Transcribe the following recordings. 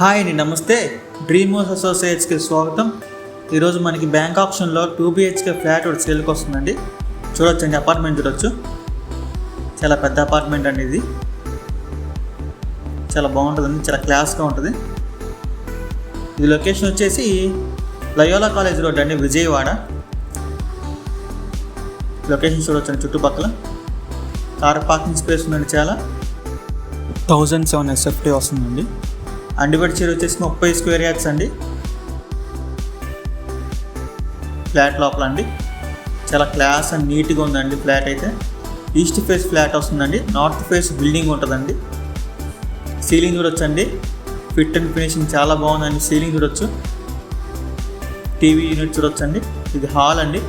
Hi అండి నమస్తే. డ్రీమోస్ అసోసియేట్స్కి స్వాగతం. ఈరోజు మనకి బ్యాంక్ ఆప్షన్లో టూ బిహెచ్కే ఫ్లాట్ ఒకటి సేల్కి వస్తుందండి. చూడొచ్చండి అపార్ట్మెంట్ చూడొచ్చు. చాలా పెద్ద అపార్ట్మెంట్ అండి ఇది. చాలా బాగుంటుందండి చాలా క్లాస్గా ఉంటుంది. ఇది లొకేషన్ వచ్చేసి లయోలా కాలేజ్ రోడ్ అండి విజయవాడ. లొకేషన్ చూడొచ్చండి చుట్టుపక్కల. కార్ పార్కింగ్ స్పేస్ ఉందండి చాలా. థౌజండ్ సెవెన్ ఎస్ఎఫ్టీ వస్తుందండి. అండిబడి చీర వచ్చేసి ముప్పై స్క్వేర్ యార్డ్స్ అండి. ఫ్లాట్ లోపల అండి. చాలా క్లాస్ అండ్ నీట్గా ఉందండి ఫ్లాట్ అయితే. ఈస్ట్ ఫేస్ ఫ్లాట్ వస్తుందండి నార్త్ ఫేస్ బిల్డింగ్ ఉంటుందండి. సీలింగ్ చూడొచ్చండి. ఫిట్ అండ్ ఫినిషింగ్ చాలా బాగుందండి సీలింగ్ చూడొచ్చు. టీవీ యూనిట్ చూడొచ్చండి. ఇది హాల్ అండి.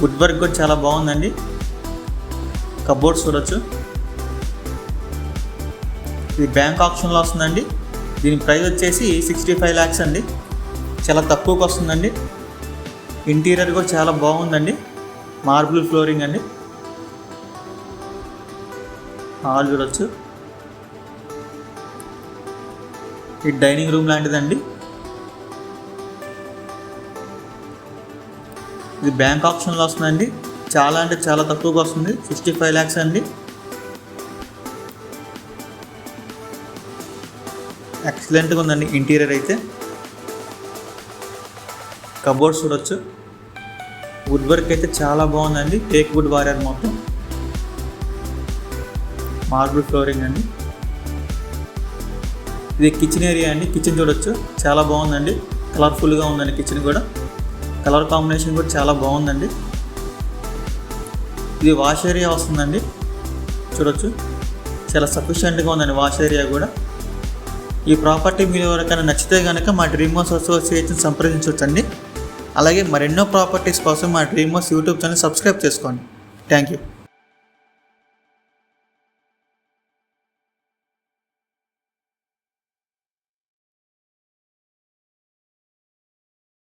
వుడ్ వర్క్ కూడా చాలా బాగుందండి. కబోర్డ్స్ చూడొచ్చు. ఇది బ్యాంక్ ఆప్షన్లో వస్తుందండి. దీని ప్రైస్ వచ్చేసి సిక్స్టీ ఫైవ్ ల్యాక్స్ అండి. చాలా తక్కువకి వస్తుందండి. ఇంటీరియర్ కూడా చాలా బాగుందండి. మార్బుల్ ఫ్లోరింగ్ అండి. హాల్ చూడొచ్చు. ఇది డైనింగ్ రూమ్ లాంటిదండి. ఇది బ్యాంక్ ఆప్షన్లో వస్తుందండి. చాలా అంటే చాలా తక్కువగా వస్తుంది. సిక్స్టీ ఫైవ్ ల్యాక్స్ అండి. ఎక్సలెంట్గా ఉందండి ఇంటీరియర్ అయితే. కబోర్డ్స్ చూడొచ్చు. వుడ్ వర్క్ అయితే చాలా బాగుందండి. టేక్ వుడ్ వారారు మొత్తం. మార్బుల్ ఫ్లోరింగ్ అండి. ఇది కిచెన్ ఏరియా అండి. కిచెన్ చూడొచ్చు. చాలా బాగుందండి. కలర్ఫుల్గా ఉందండి కిచెన్ కూడా. కలర్ కాంబినేషన్ కూడా చాలా బాగుందండి. ఇది వాష్ ఏరియా వస్తుందండి. చూడొచ్చు. చాలా సఫిషియెంట్గా ఉందండి వాష్ ఏరియా కూడా. ఈ ప్రాపర్టీ మీరు ఎవరికైనా నచ్చితే కనుక మా డ్రీమ్ హౌస్ అసోసియేషన్ సంప్రదించవచ్చండి. అలాగే మరెన్నో ప్రాపర్టీస్ కోసం మా dream house YouTube channel subscribe చేసుకోండి. Thank you